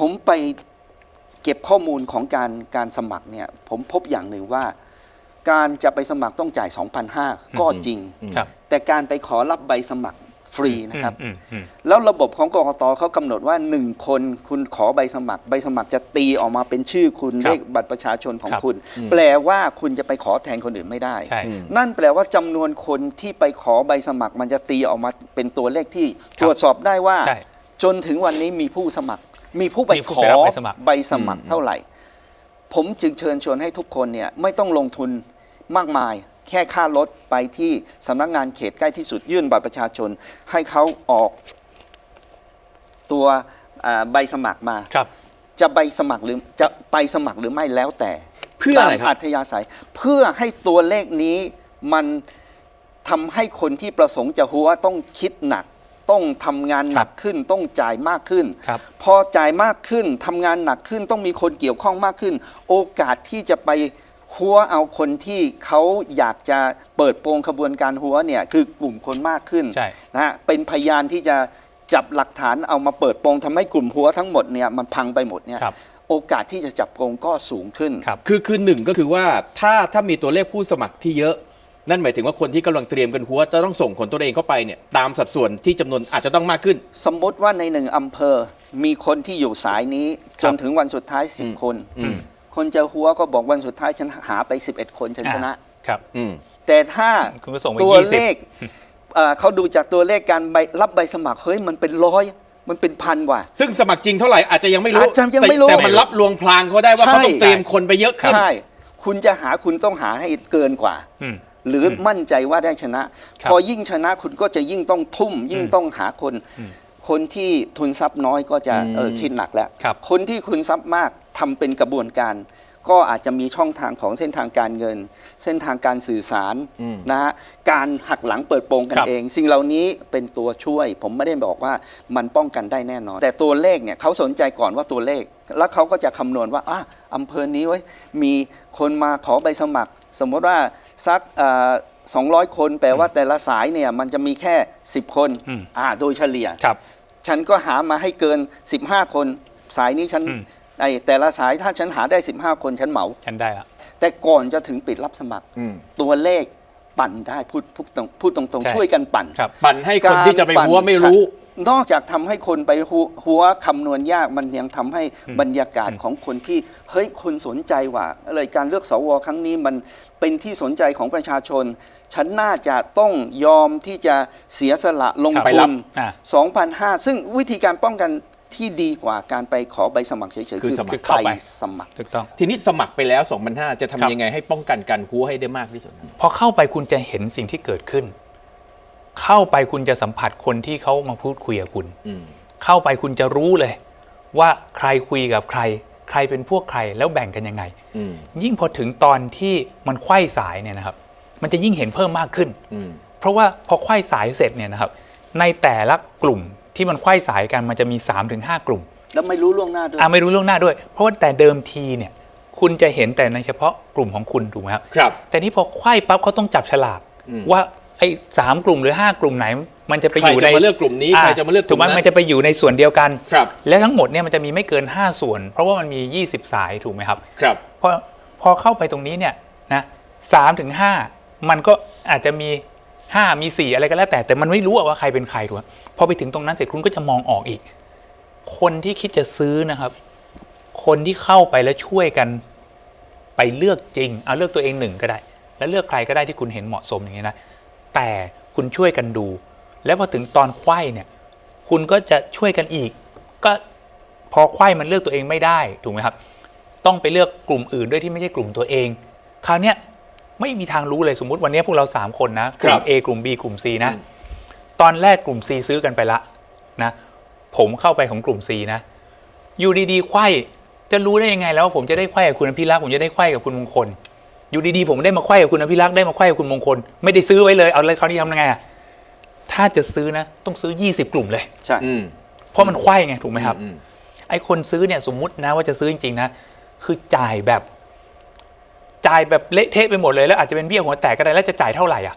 ผมไปเก็บข้อมูลของการการสมัครเนี่ยผมพบอย่างหนึ่งว่า การจะไปสมัครต้องจ่าย 2,500 ก็จริง ครับ แต่การไปขอรับใบสมัครฟรีนะครับ อืมอืมแล้วระบบของกกตเขากำหนดว่า 1 คนคุณขอใบสมัคร ใบสมัครจะตีออกมาเป็นชื่อคุณครับเลขบัตรประชาชนของครับคุณ แปลว่าคุณจะไปขอแทนคนอื่นไม่ได้ ใช่ นั่นแปลว่าจำนวนคนที่ไปขอใบสมัคร มันจะตีออกมาเป็นตัวเลขที่ครับตรวจสอบได้ว่า ใช่ จนถึงวันนี้มีผู้สมัคร มีผู้ไปมีผู้ขอไปรับใบสมัคร ใบสมัครเท่าไหร่ ผมจึงเชิญชวนให้ทุกคนเนี่ยไม่ต้องลงทุนมากมาย แค่ค่ารถไปที่สำนักงานเขตใกล้ที่สุดยื่นบัตรประชาชน ให้เขาออกตัวอ่าใบสมัครมา ครับ จะใบสมัครหรือจะไปสมัครหรือไม่แล้วแต่เพื่ออะไรตามครับอัธยาศัย เพื่อให้ตัวเลขนี้มันทำให้คนที่ประสงค์จะหัวต้องคิดหนัก ต้องทำงานหนักขึ้นต้องจ่ายมากขึ้นครับพอจ่ายมากขึ้นทำงานหนักขึ้นต้องมีคนเกี่ยวข้องมากขึ้น โอกาสที่จะไปหัวเอาคนที่เขาอยากจะเปิดโปงขบวนการหัวเนี่ยคือกลุ่มคนมากขึ้นใช่นะฮะเป็นพยานที่จะจับหลักฐานเอามาเปิดโปงทำให้กลุ่มหัวทั้งหมดเนี่ยมันพังไปหมดเนี่ยครับโอกาสที่จะจับโกงก็สูงขึ้นครับคือคือหนึ่งก็คือว่าถ้าถ้ามีตัวเลขผู้สมัครที่เยอะ นั่นหมายถึงว่าคนที่กำลังเตรียมกันหัวจะต้องส่งคนตัวเองเข้าไปเนี่ยตามสัดส่วนที่จำนวนอาจจะต้องมากขึ้น สมมติว่าในหนึ่งอำเภอมีคนที่อยู่สายนี้คจรับนถึงวันสุดท้ายอืม10 คน อืม คนจะหัวก็บอกวันสุดท้ายฉันหาไป 11 คนฉันชนะ ครับ อืม แต่ถ้าคุณก็ส่งไปตัวยี่สิบเลขเอ่อเขาดูจากตัวเลขการใบรับใบสมัครเฮ้ยมันเป็นร้อยมันเป็นพันว่ะ ซึ่งสมัครจริงเท่าไหร่อาจจะยังไม่รู้อาจจะยังไม่รู้แต่แต่มันรับลวงพลางเขาได้ว่าใช่ เขาต้องเตรียมคนไปเยอะขึ้น ใช่ คุณจะหาคุณต้องหาให้เกินกว่า อืม หรือมั่นใจว่าได้ชนะครับพอยิ่งชนะคุณก็จะยิ่งต้องทุ่ม ยิ่งต้องหาคนอืมคนที่ทุนทรัพย์น้อยก็จะอืมเออคิดหนักแล้วครับคนที่คุณทรัพย์มากทำเป็นกระบวนการ ก็อาจจะมีช่องทางของเส้นทางการเงิน เส้นทางการสื่อสารอืมนะฮะการหักหลังเปิดโปงกันครับเอง สิ่งเหล่านี้เป็นตัวช่วย ผมไม่ได้บอกว่ามันป้องกันได้แน่นอน แต่ตัวเลขเนี่ยเขาสนใจก่อนว่าตัวเลข แล้วเขาก็จะคำนวณว่าอะอำเภอนี้ไว้ยมีคนมาขอใบสมัคร สมมติว่าสักสองร้อยคนแปลว่าแต่ละสายเนี่ยมันจะมีแค่ 10 คนอืม อ่าโดยเฉลี่ย ครับ ฉันก็หามาให้เกิน 15 คน สายนี้ฉันอืม ไอแต่ละสายถ้าฉันหาได้ 15 คนฉันเหมา ฉันได้ละ แต่ก่อนจะถึงปิดรับสมัคร อืม ตัวเลขปั่นได้พูดพูดตรงพูดตรงใช่ ๆ ช่วยกันปั่น ครับปั่นให้คนที่จะไปหัวไม่รู้ นอกจากทำให้คนไปหัวหัวคำนวณยากมันยังทำให้อืมบรรยากาศของคนที่เฮ้ยคนสนใจว่าอะไรการเลือกสวครั้งนี้มันเป็นที่สนใจของประชาชน ฉันน่าจะต้องยอมที่จะเสียสละลงครับไปทุรับนอ่า2,500ซึ่งวิธีการป้องกันที่ดีกว่าการไปขอใบสมัครเฉยๆคือสมัครไปเข้าไปสมัครถูกต้องทีนี้สมัครไปแล้ว2 5 0 0 จะครัทำบยังไงให้ป้องกันการหัวให้ได้มากที่สุดพอเข้าไปคุณจะเห็นสิ่งที่เกิดขึ้น เข้าไปคุณจะสัมผัสคนที่เขามาพูดคุยกับคุณอืมเข้าไปคุณจะรู้เลย ว่าใครคุยกับใคร ใครเป็นพวกใครแล้วแบ่งกันยังไงอืมยิ่งพอถึงตอนที่มันไขว้สายเนี่ยนะครับ มันจะยิ่งเห็นเพิ่มมากขึ้นอืมเพราะว่าพอไขว้สายเสร็จเนี่ยนะครับ ในแต่ละกลุ่มที่มันไขว้สายกันมันจะมี 3-5 กลุ่ม แล้วไม่รู้ล่วงหน้าด้วยอ่าไม่รู้ล่วงหน้าด้วย เพราะว่าแต่เดิมทีเนี่ยคุณจะเห็นแต่ในเฉพาะกลุ่มของคุณถูกไหมครับ ครับ แต่นี่พอไขว้ปั๊บเขาต้องจับฉลากอืมว่า ไอ้สามกลุ่มหรือ 5 กลุ่มไหน มันจะไปใครอยู่จะในมาเลือกกลุ่มนี้ใครจะมาเลือกกถูลุ่กมไหมนั้นมันจะไปอยู่ในส่วนเดียวกัน ครับ และทั้งหมดเนี่ยมันจะมีไม่เกิน 5 ส่วน เพราะว่ามันมี 20 สายถูกไหมครับครับ พอพอเข้าไปตรงนี้เนี่ยนะสามถึงห้ามันก็อาจจะมี 5 มี 4 อะไรก็แล้วแต่ แต่มันไม่รู้อะว่าใครเป็นใครถูกไหมพอไปถึงตรงนั้นเสร็จคุณก็จะมองออกอีก คนที่คิดจะซื้อนะครับ คนที่เข้าไปแล้วช่วยกัน ไปเลือกจริง เอาเลือกตัวเองหนึ่งก็ได้ แล้วเลือกใครก็ได้ที่คุณเห็นเหมาะสมอย่างนี้นะ แต่คุณช่วยกันดู แล้วพอถึงตอนไขว้เนี่ย คุณก็จะช่วยกันอีก ก็พอไขว้มันเลือกตัวเองไม่ได้ถูกไหมครับ ต้องไปเลือกกลุ่มอื่นด้วยที่ไม่ใช่กลุ่มตัวเอง คราวเนี้ยไม่มีทางรู้เลยสมมุติวันนี้พวกเรา 3 คนนะกลุ่ครัมบ A กลุ่ม B กลุ่ม C นะอืมตอนแรกกลุ่ม C ซื้อกันไปละนะผมเข้าไปของกลุ่ม C นะ อยู่ดีๆไขว้จะรู้ได้ยังไงแล้วว่าผมจะได้ไขว้กับคุณอภิรักษ์ผมจะได้ไขว้กับคุณมงคล อยู่ดีๆผมได้มาไขว้กับคุณอภิรักษ์ได้มาไขว้กับคุณมงคล ไม่ได้ซื้อไว้เลยเอาเลยคราวนี้ทำยังไงอะถ้าจะซื้อนะ ต้องซื้อ 20 กลุ่มเลย ใช่ อืมเพราะมันไขว้ไงถูกไหมครับ อืม ไอ้คนซื้อเนี่ยสมมุตินะว่าจะซื้อจริงๆนะ คือจ่ายแบบ จ่ายแบบเละเทะไปหมดเลยแล้วอาจจะเป็นเบี้ยหัวแตกก็ได้แล้วจะจ่ายเท่าไหร่อะ